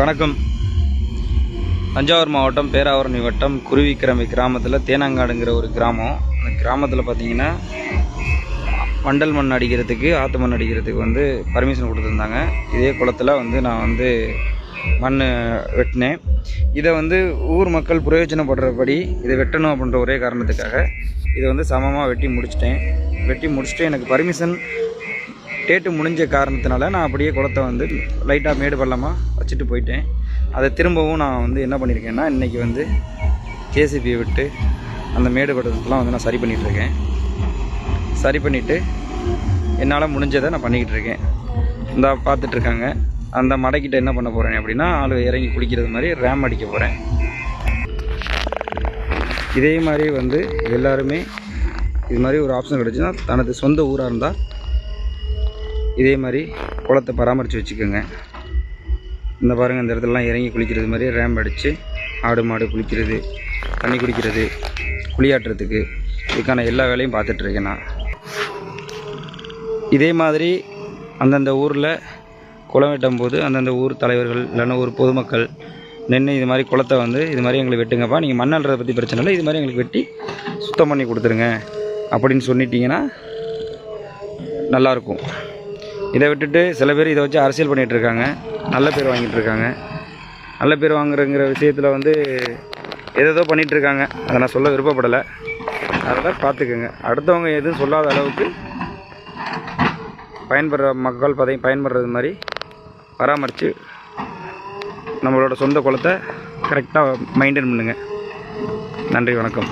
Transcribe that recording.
வணக்கம். தஞ்சாவூர் மாவட்டம் பேராவரணி வட்டம் குருவிக்கிரமை கிராமத்தில் தேனாங்காடுங்கிற ஒரு கிராமம். அந்த கிராமத்தில் பார்த்தீங்கன்னா வண்டல் மண் அடிக்கிறதுக்கு ஆற்று மண் அடிக்கிறதுக்கு வந்து பர்மிஷன் கொடுத்துருந்தாங்க. இதே குளத்தில் வந்து நான் வந்து மண் வெட்டினேன். இதை வந்து ஊர் மக்கள் பிரயோஜனப்படுறபடி இதை வெட்டணும் அப்படின்ற ஒரே காரணத்துக்காக இதை வந்து சமமாக வெட்டி முடிச்சிட்டேன். வெட்டி முடிச்சுட்டு எனக்கு பர்மிஷன் டேட்டு முடிஞ்ச காரணத்தினால நான் அப்படியே குளத்தை வந்து லைட்டாக மேடு பள்ளமாக வச்சுட்டு போயிட்டேன். அதை திரும்பவும் நான் வந்து என்ன பண்ணியிருக்கேன்னா இன்றைக்கி வந்து ஜேசிபியை விட்டு அந்த மேடு பள்ளத்தெல்லாம் வந்து நான் சரி பண்ணிகிட்ருக்கேன் சரி பண்ணிவிட்டு என்னால் முடிஞ்சதை நான் பண்ணிக்கிட்டு இருக்கேன் இந்த பார்த்துட்ருக்காங்க அந்த மடைக்கிட்ட என்ன பண்ண போகிறேன் அப்படின்னா ஆள் இறங்கி குளிக்கிறது மாதிரி ரேம் அடிக்க போகிறேன் இதே மாதிரி வந்து எல்லாருமே இது மாதிரி ஒரு ஆப்ஷன் கிடச்சுன்னா தனது சொந்த ஊராக இருந்தால் இதே மாதிரி குளத்தை பராமரித்து வச்சுக்கோங்க. இந்த பாருங்கள் இந்த இடத்துலலாம் இறங்கி குளிக்கிறது மாதிரி ரேம்ப் அடித்து ஆடு மாடு குளிக்கிறது தண்ணி குடிக்கிறது குளியாட்டுறதுக்கு இதுக்கான எல்லா வேலையும் பார்த்துட்ருக்கேன் நான். இதே மாதிரி அந்தந்த ஊரில் குளம் வெட்டும் போது அந்தந்த ஊர் தலைவர்கள் இல்லைன்னா ஊர் பொதுமக்கள் நின்று இது மாதிரி குளத்தை வந்து இது மாதிரி எங்களுக்கு வெட்டுங்கப்பா நீங்கள் மண்ணல்றதை பற்றி பிரச்சனை இல்லை இது மாதிரி எங்களுக்கு வெட்டி சுத்தம் பண்ணி கொடுத்துருங்க அப்படின்னு சொல்லிட்டீங்கன்னா நல்லாயிருக்கும். இதை விட்டுட்டு சில பேர் இதை வச்சு அரசியல் பண்ணிகிட்டு இருக்காங்க நல்ல பேர் வாங்கிட்டு இருக்காங்க நல்ல பேர் வாங்குறங்கிற விஷயத்தில் வந்து ஏதேதோ பண்ணிகிட்ருக்காங்க. அதை நான் சொல்ல விருப்பப்படலை. அதெல்லாம் பார்த்துக்குங்க. அடுத்தவங்க எதுவும் சொல்லாத அளவுக்கு பயன்படுற மக்கள் பதையும் பயன்படுறது மாதிரி பராமரித்து நம்மளோட சொந்த குளத்தை கரெக்டாக மெயின்டைன் பண்ணுங்கள் நன்றி வணக்கம்.